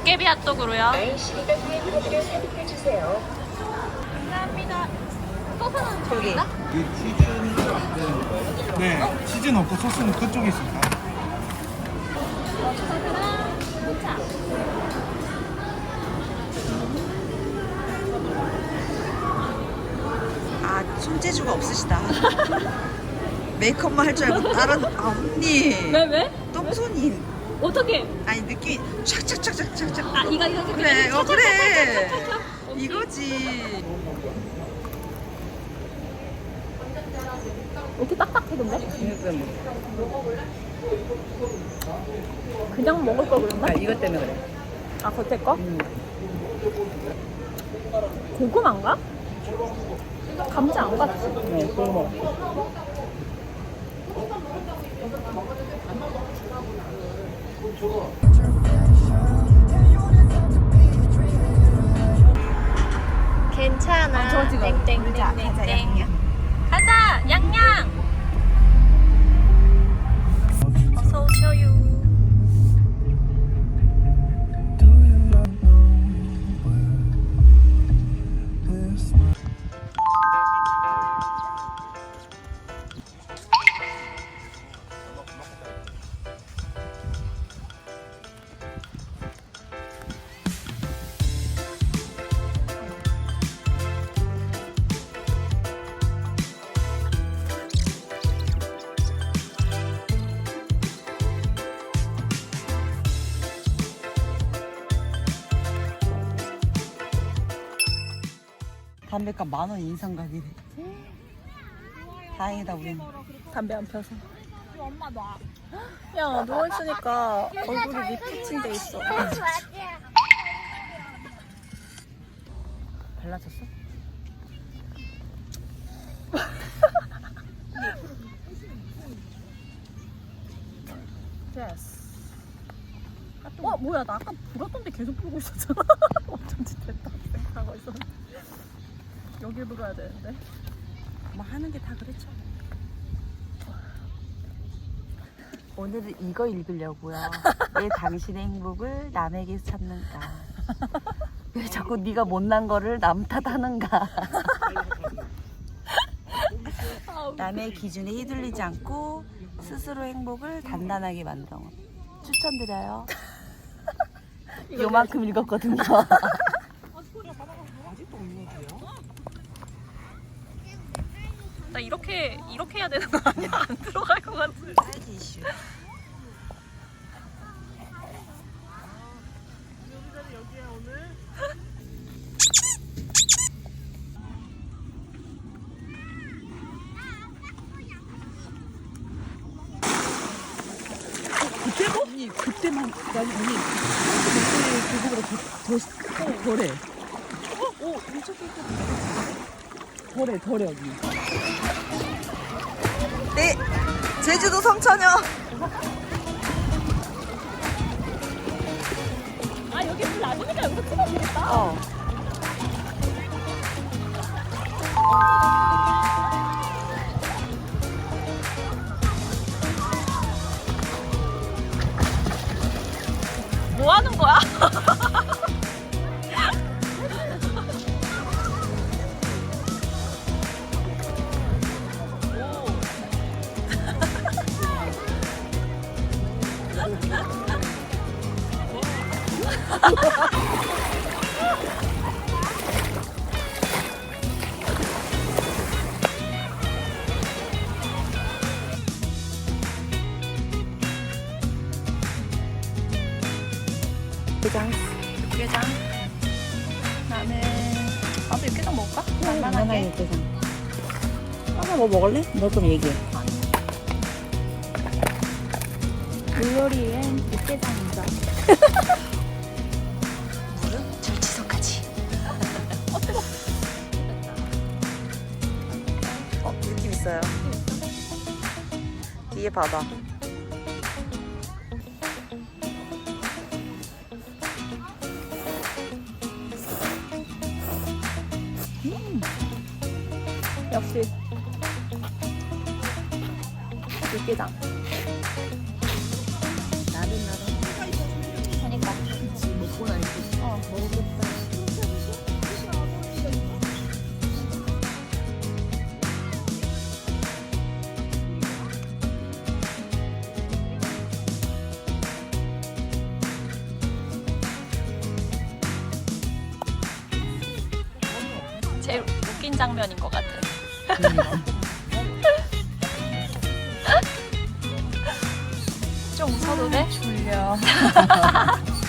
도깨비 핫도그로요. 감사합니다. 소스는 저기. 있나? 이 치즈는 안 되는 거예요? 네, 치즈는 없고 소스는 그쪽에 있습니다. 소스랑 포차. 아 손재주가 없으시다. 메이크업만 할 줄 알고 다른 아 언니. 왜 왜? 똥손이 어떻게? 아니 느낌이 착착착착착착. 아 이거 이거 이거 그래, 어 그래. 이거지. 이렇게 딱딱해던데? 그냥 먹을 걸 그랬나? 아, 이것 때문에 그래. 아 겉에 거? 음. 고구마인가? 감지 안 같지? 네, 고구마. 괜찮아. 땡땡땡땡땡. 가자, 가자, 양양. 담배값 만 원 인상 가기래. 다행이다 우리는. 담배 안 펴서. 엄마 놔. 야 누워 있으니까 얼굴이 리프팅 돼 있어. 발라졌어? 예스. 어 뭐야 나 아까 불었던데 계속 불고 있었잖아. 엄청 짓했다 생각하고 있었는데. 여기 불어야 되는데. 뭐 하는 게 다 그렇죠. 오늘은 이거 읽으려고요. 왜 당신의 행복을 남에게 찾는가? 왜 자꾸 네가 못난 거를 남 탓하는가? 남의 기준에 휘둘리지 않고 스스로 행복을 단단하게 만드는 것. 추천드려요. 요만큼 읽었거든요. 나 이렇게 이렇게 해야 되는 거 아니야? 안 들어갈 것 같아. 사이즈 이슈. 그때도? 언니 그때만 난 언니 그때 그거보다 더, 더, 덜해 어? 오 엄청 깨끗해 덜 해 덜해 언니. 네 제주도 성천여 아 여기 불 낮으니까 여기서 찍어주겠다. 어 대장 육개장. 나는 나도 육개장 먹을까? 하나 간단하게. 대장 하나 뭐 먹을래? 너 좀 얘기해 물놀이엔 육개장이다. 무릎 절치석까지 어 느낌 있어요 뒤에 바다 음. 역시 육개장. 어. 제일 웃긴 장면인 것 같아. 좀 웃어도 돼? 졸려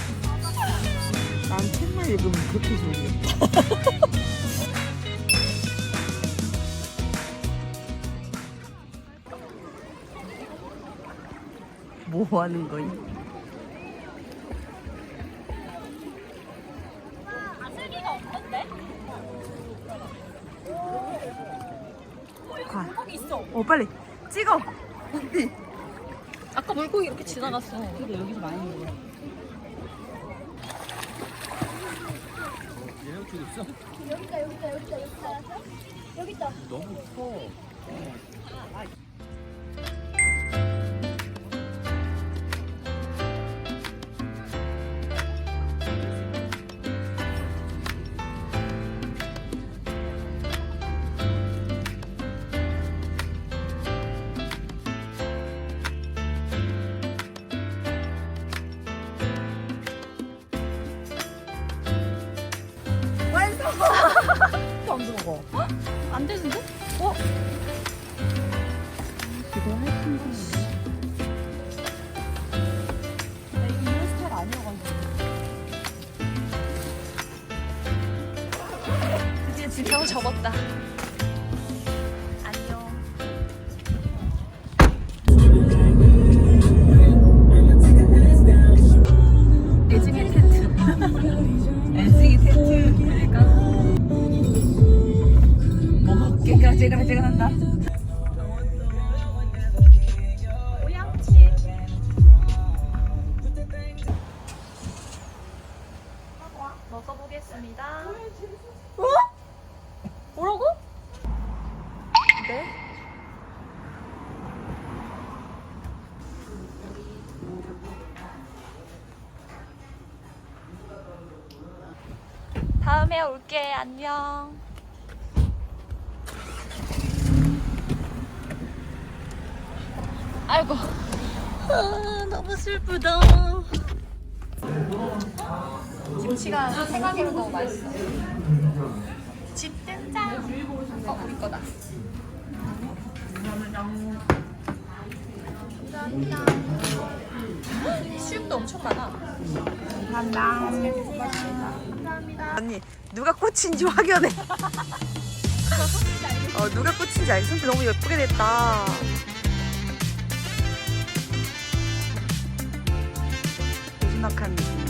난 책만 읽으면 그렇게 졸려 뭐 하는 거니? 아슬기가 없는데? 가. 거기 있어. 어 빨리 찍어 아까 물고기 이렇게 지나갔어. 근데 여기서 많이 먹어 안 지평 접었다. 안녕. 애증의 텐트. 엔싱이 텐트 그러니까 뭐 깨가 제가 제가 한다. 먹어보겠습니다. 어? 뭐라고? 네? 다음에 올게. 안녕. 아이고. 아, 너무 슬프다. 김치가 생각해도 너무 맛있어. 집 된장. 어, 우리 거다. 감사합니다. 수육도 엄청 많아. 언니 누가 꽃인지 확연해 어 누가 꽃인지 알겠어 손 너무 예쁘게 됐다 고즈넉한 느낌